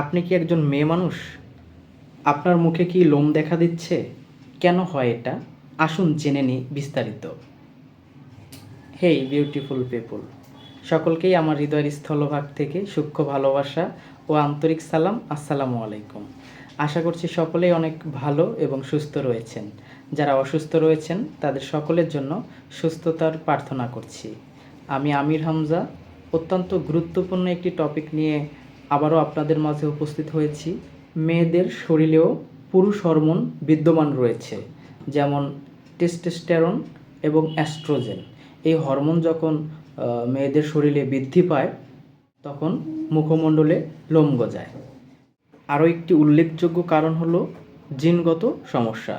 আপনি কি একজন মেয়ে মানুষ? আপনার মুখে কি লোম দেখা দিচ্ছে? কেন হয় এটা? আসুন জেনে নিই বিস্তারিত। হেই বিউটিফুল পিপুল, সকলকেই আমার হৃদয়ের স্থলভাগ থেকে সূক্ষ্ম ভালোবাসা ও আন্তরিক সালাম, আসসালামু আলাইকুম। আশা করছি সকলেই অনেক ভালো এবং সুস্থ রয়েছেন। যারা অসুস্থ রয়েছেন, তাদের সকলের জন্য সুস্থতার প্রার্থনা করছি। আমি আমির হামজা, অত্যন্ত গুরুত্বপূর্ণ একটি টপিক নিয়ে আবারও আপনাদের মাঝে উপস্থিত হয়েছি। মেয়েদের শরীরেও পুরুষ হরমোন বিদ্যমান রয়েছে, যেমন টেস্টোস্টেরন এবং অ্যাস্ট্রোজেন। এই হরমোন যখন মেয়েদের শরীরে বৃদ্ধি পায়, তখন মুখমণ্ডলে লোম গজায়। আরও একটি উল্লেখযোগ্য কারণ হলো জিনগত সমস্যা,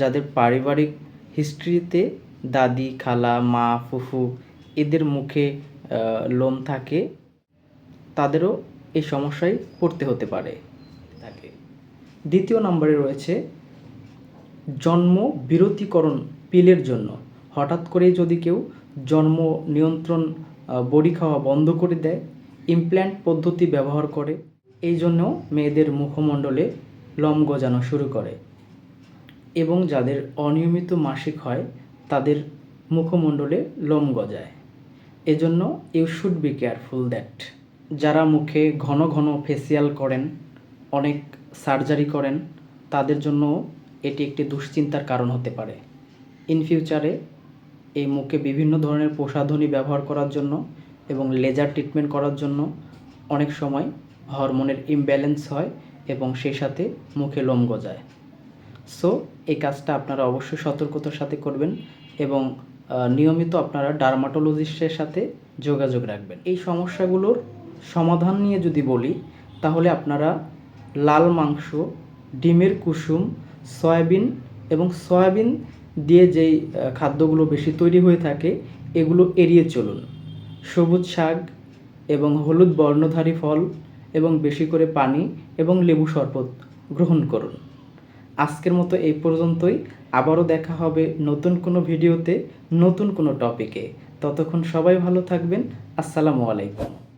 যাদের পারিবারিক হিস্ট্রিতে দাদি, খালা, মা, ফুফু, এদের মুখে লোম থাকে, তাদেরও এই সমস্যায় পড়তে হতে পারে। থাকে দ্বিতীয় নম্বরে রয়েছে, জন্ম বিরতিকরণ পিলের জন্য। হঠাৎ করে যদি কেউ জন্ম নিয়ন্ত্রণ বড়ি খাওয়া বন্ধ করে দেয় ইমপ্ল্যান্ট পদ্ধতি ব্যবহার করে, এই জন্য মেয়েদের মুখমণ্ডলে লম গজানো শুরু করে এবং যাদের অনিয়মিত মাসিক হয়, তাদের মুখমণ্ডলে লোম গজায়। এজন্য you should be careful that যারা মুখে ঘন ঘন ফেসিয়াল করেন, অনেক সার্জারি করেন, তাদের জন্য এটি একটি দুশ্চিন্তার কারণ হতে পারে। ইন ফিউচারে এই মুখে বিভিন্ন ধরনের প্রসাধনী ব্যবহার করার জন্য এবং লেজার ট্রিটমেন্ট করার জন্য অনেক সময় হরমোনের ইমব্যালেন্স হয় এবং সেই সাথে মুখে লোম গজায়। সো এই কাজটা আপনারা অবশ্যই সতর্কতার সাথে করবেন এবং নিয়মিত আপনারা ডার্মাটোলজিস্টের সাথে যোগাযোগ রাখবেন। এই সমস্যাগুলোর সমাধান নিয়ে যদি বলি, তাহলে আপনারা লাল মাংস, ডিমের কুসুম, সয়াবিন এবং সয়াবিন দিয়ে যেই খাদ্যগুলো বেশি তৈরি হয়ে থাকে, এগুলো এড়িয়ে চলুন। সবুজ শাক এবং হলুদ বর্ণধারী ফল এবং বেশি করে পানি এবং লেবু শরবত গ্রহণ করুন। আজকের মতো এই পর্যন্তই। আবারও দেখা হবে নতুন কোনো ভিডিওতে, নতুন কোনো টপিকে। ততক্ষণ সবাই ভালো থাকবেন। আসসালামু আলাইকুম।